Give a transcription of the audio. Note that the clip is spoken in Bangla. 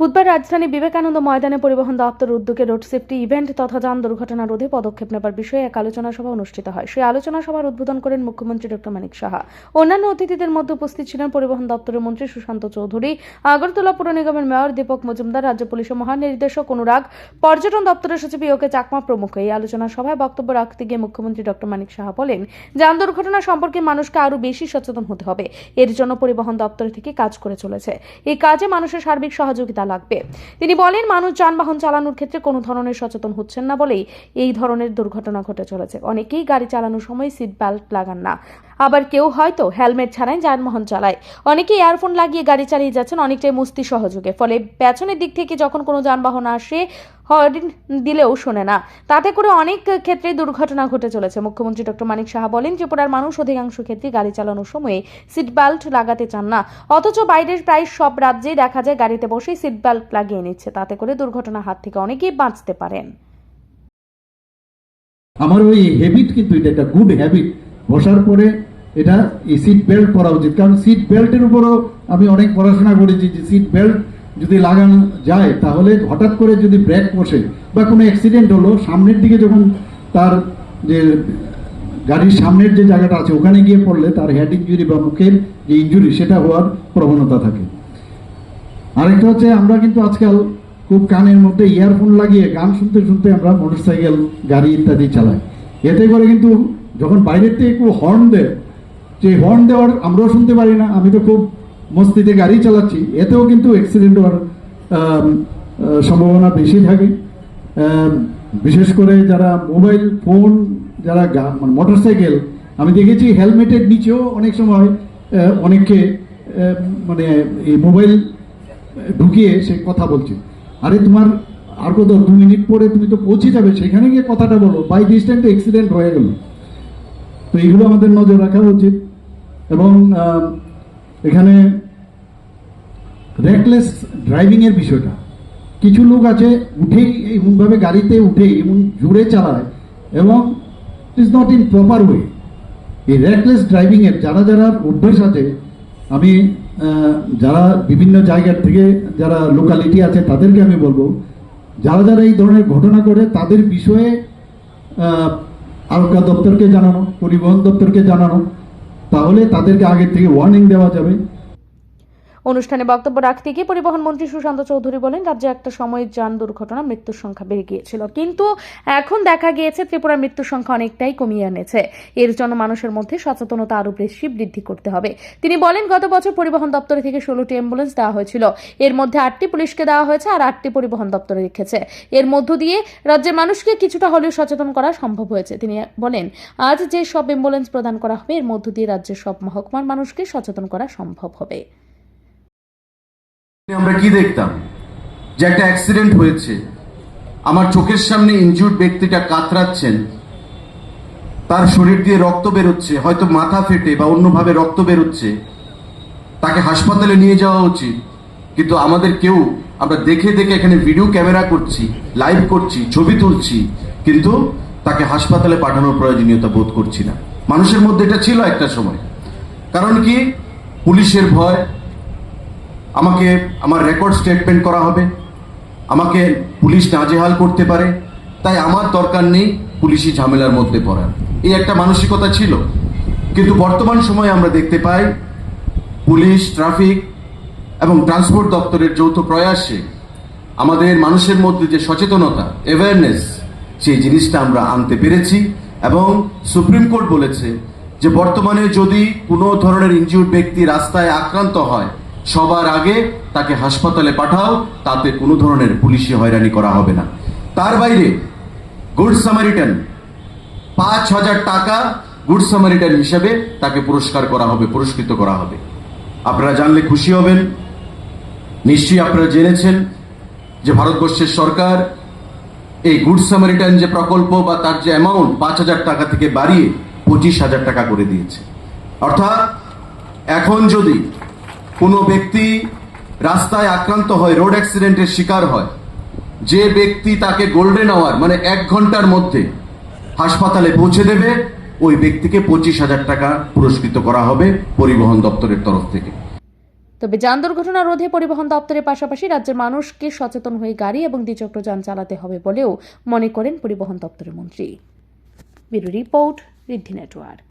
বুধবার রাজধানী বিবেকানন্দ ময়দানে পরিবহন দপ্তর উদ্যোগে রোড সেফটি ইভেন্ট তথা যান দুর্ঘটনা রোধে পদক্ষেপ নেবার বিষয়ে এক আলোচনা সভা অনুষ্ঠিত হয়। সেই আলোচনা সভার উদ্বোধন করেন মুখ্যমন্ত্রী ডক্টর মানিক সাহা। অন্যান্য অতিথিদের মধ্যে উপস্থিত ছিলেন পরিবহন দপ্তরের মন্ত্রী সুশান্ত চৌধুরী, আগরতলা পুর নিগমের মেয়র দীপক মজুমদার, রাজ্য পুলিশের মহানির্দেশক অনুরাগ, পর্যটন দপ্তরের সচিব ইওকে চাকমা প্রমুখ। এই আলোচনা সভায় বক্তব্য রাখতে গিয়ে মুখ্যমন্ত্রী ডক্টর মানিক সাহা বলেন, যান দুর্ঘটনা সম্পর্কে মানুষকে আরও বেশি সচেতন হতে হবে। এর জন্য পরিবহন দপ্তর থেকে কাজ করে চলেছে। এই কাজে মানুষের সার্বিক সহযোগিতা লাগবে। তিনি বলেন, মানুষ যানবাহন চালানোর ক্ষেত্রে কোনো ধরনের সচেতন হচ্ছেন না বলেই এই ধরনের দুর্ঘটনা ঘটে চলেছে। অনেকেই গাড়ি চালানোর সময় সিট বেল্ট লাগান না। আবার কেউ হয়তো হেলমেট ছাড়াই যানবাহন চালায়। অনেকে ইয়ারফোন লাগিয়ে গাড়ি চালিয়ে যাচ্ছেন, অনেকটাই মুস্তি সহযোগে। ফলে পেছনের দিক থেকে যখন কোনো যানবাহন আসে, হর্ন দিলেও শোনে না। তাতে করে অনেক ক্ষেত্রে দুর্ঘটনা ঘটে চলেছে। মুখ্যমন্ত্রী ডক্টর মানিক সাহা বলেন, ত্রিপুরার মানুষ অধিকাংশ ক্ষেত্রে গাড়ি চালানোর সময়ে সিট বেল্ট লাগাতে চান না। অথচ বাইরের প্রায় সব রাজ্যেই দেখা যায় গাড়িতে বসেই সিট বেল্ট লাগিয়ে নিচ্ছে। তাতে করে দুর্ঘটনার হাত থেকে অনেকেই বাঁচতে পারেন। আমার ওই হ্যাবিট কিন্তু এটা, একটা গুড হ্যাবিট বসার পরে এটা এই সিট বেল্ট পরা উচিত। কারণ সিট বেল্টের উপরও আমি অনেক পড়াশোনা করেছি যে সিট বেল্ট যদি লাগানো যায়, তাহলে হঠাৎ করে যদি ব্রেক বসে বা কোনো অ্যাক্সিডেন্ট হলো, সামনের দিকে যখন তার যে গাড়ির সামনের যে জায়গাটা আছে, ওখানে গিয়ে পড়লে তার হেড ইঞ্জুরি বা মুখের যে ইঞ্জুরি সেটা হওয়ার প্রবণতা থাকে। আরেকটা হচ্ছে, আমরা কিন্তু আজকাল খুব কানের মধ্যে ইয়ারফোন লাগিয়ে গান শুনতে শুনতে আমরা মোটরসাইকেল গাড়ি ইত্যাদি চালাই। এতে করে কিন্তু যখন বাইরের থেকে একটু হর্ন দেয় যে হর্ন দেওয়ার আমরাও শুনতে পারি না, আমি তো খুব মস্তিতে গাড়ি চালাচ্ছি, এতেও কিন্তু অ্যাক্সিডেন্ট হওয়ার সম্ভাবনা বেশি থাকে। বিশেষ করে যারা মোবাইল ফোন যারা গা- মানে মোটরসাইকেল আমি দেখেছি হেলমেটের নিচেও অনেক সময় অনেককে মানে এই মোবাইল ঢুকিয়ে সে কথা বলছে। আরে তোমার আর কত, দু মিনিট পরে তুমি তো পৌঁছে যাবে, সেখানে গিয়ে কথাটা বলো বাই দিস টাইম তো অ্যাক্সিডেন্ট হয়ে গেল। তো এইগুলো আমাদের নজর রাখা উচিত। এবং এখানে রেকলেস ড্রাইভিংয়ের বিষয়টা। কিছু লোক আছে, উঠেই এমনভাবে গাড়িতে উঠেই এমন জোরে চালায় এবং is not in proper way এই রেকলেস ড্রাইভিংয়ের যারা যারা অভ্যেস আছে, আমি যারা বিভিন্ন জায়গার থেকে যারা লোকালিটি আছে, তাদেরকে আমি বলব, যারা যারা এই ধরনের ঘটনা করে, তাদের বিষয়ে আরোগ্য দপ্তরকে জানানো, পরিবহন দপ্তরকে জানানো তাহলে তাদেরকে আগে থেকে ওয়ার্নিং দেওয়া যাবে। অনুষ্ঠানে বক্তব্য রাখতে গিয়ে পরিবহন মন্ত্রী সুশান্ত চৌধুরী বলেন, রাজ্যে একটা সময় যান দুর্ঘটনা, মৃত্যুর সংখ্যা বেড়ে গিয়েছিল। কিন্তু এখন দেখা গিয়েছে ত্রিপুরার মৃত্যুর সংখ্যা অনেকটাই কমিয়ে এনেছে। এর জন্য মানুষের মধ্যে সচেতনতা আরও বেশি বৃদ্ধি করতে হবে। তিনি বলেন, গত বছর পরিবহন দপ্তর থেকে ষোলোটি অ্যাম্বুলেন্স দেওয়া হয়েছিল। এর মধ্যে আটটি পুলিশকে দেওয়া হয়েছে আর আটটি পরিবহন দপ্তরে রেখেছে। এর মধ্য দিয়ে রাজ্যের মানুষকে কিছুটা হলেও সচেতন করা সম্ভব হয়েছে। তিনি বলেন, আজ যে সব অ্যাম্বুলেন্স প্রদান করা হবে, এর মধ্য দিয়ে রাজ্যের সব মহকুমার মানুষকে সচেতন করা সম্ভব হবে। আমরা কি দেখতাম? যে একটা অ্যাক্সিডেন্ট হয়েছে। আমার চোখের সামনে ইনজুর্ড ব্যক্তিটা কাতরাচ্ছেন। তার শরীর দিয়ে রক্ত বেরোচ্ছে, হয়তো মাথা ফেটে বা অন্যভাবে রক্ত বেরোচ্ছে। তাকে হাসপাতালে নিয়ে যাওয়া উচিত। কিন্তু আমাদের কেউ, আমরা দেখে দেখে এখানে ভিডিও ক্যামেরা করছি লাইভ করছি, ছবি তুলছি। কিন্তু তাকে হাসপাতালে পাঠানোর প্রয়োজনীয়তা বোধ করছি না। মানুষের মধ্যে এটা ছিল একটা সময়। কারণ কি? পুলিশের ভয় আমাকে আমার রেকর্ড স্টেটমেন্ট করা হবে। আমাকে পুলিশ নাজেহাল করতে পারে। তাই আমার দরকার নেই পুলিশি ঝামেলার মধ্যে পড়ার। এই একটা মানসিকতা ছিল। কিন্তু বর্তমান সময়ে আমরা দেখতে পাই, পুলিশ ট্রাফিক এবং ট্রান্সপোর্ট দপ্তরের যৌথ প্রয়াসে আমাদের মানুষের মধ্যে যে সচেতনতা অ্যাওয়ারনেস সেই জিনিসটা আমরা আনতে পেরেছি এবং সুপ্রিম কোর্ট বলেছে যে বর্তমানে যদি কোনো ধরনের ইনজিউর্ড ব্যক্তি রাস্তায় আক্রান্ত হয় সবার আগে তাকে হাসপাতালে পাঠাও, তাতে কোনো ধরনের পুলিশি হয়রানি করা হবে না। তার বাইরে, গুড সামারিটান, পাঁচ হাজার টাকা গুড সামারিটান হিসেবে তাকে পুরস্কার করা হবে, পুরস্কৃত করা হবে। আপনারা জানলে খুশি হবেন। নিশ্চয়ই আপনারা জেনেছেন যে ভারতবর্ষের সরকার এই গুড সামারিটান যে প্রকল্প বা তার যে অ্যামাউন্ট পাঁচ হাজার টাকা থেকে বাড়িয়ে পঁচিশ হাজার টাকা করে দিয়েছে। অর্থাৎ এখন যদি কোনো ব্যক্তি রাস্তায় আক্রান্ত হয় রোড অ্যাক্সিডেন্টের শিকার হয়, যে ব্যক্তি তাকে গোল্ডেন আওয়ার মানে এক ঘণ্টার মধ্যে হাসপাতালে পৌঁছে দেবে, ওই ব্যক্তিকে পঁচিশ হাজার টাকা পুরস্কৃত করা হবে পরিবহন দপ্তরের তরফ থেকে। তবে যান দুর্ঘটনা রোধে পরিবহন দপ্তরের পাশাপাশি রাজ্যের মানুষকে সচেতন হয়ে গাড়ি এবং দ্বিচক্র যান চালাতে হবে বলেও মনে করেন পরিবহন দপ্তরের মন্ত্রী। Report Riddhi network.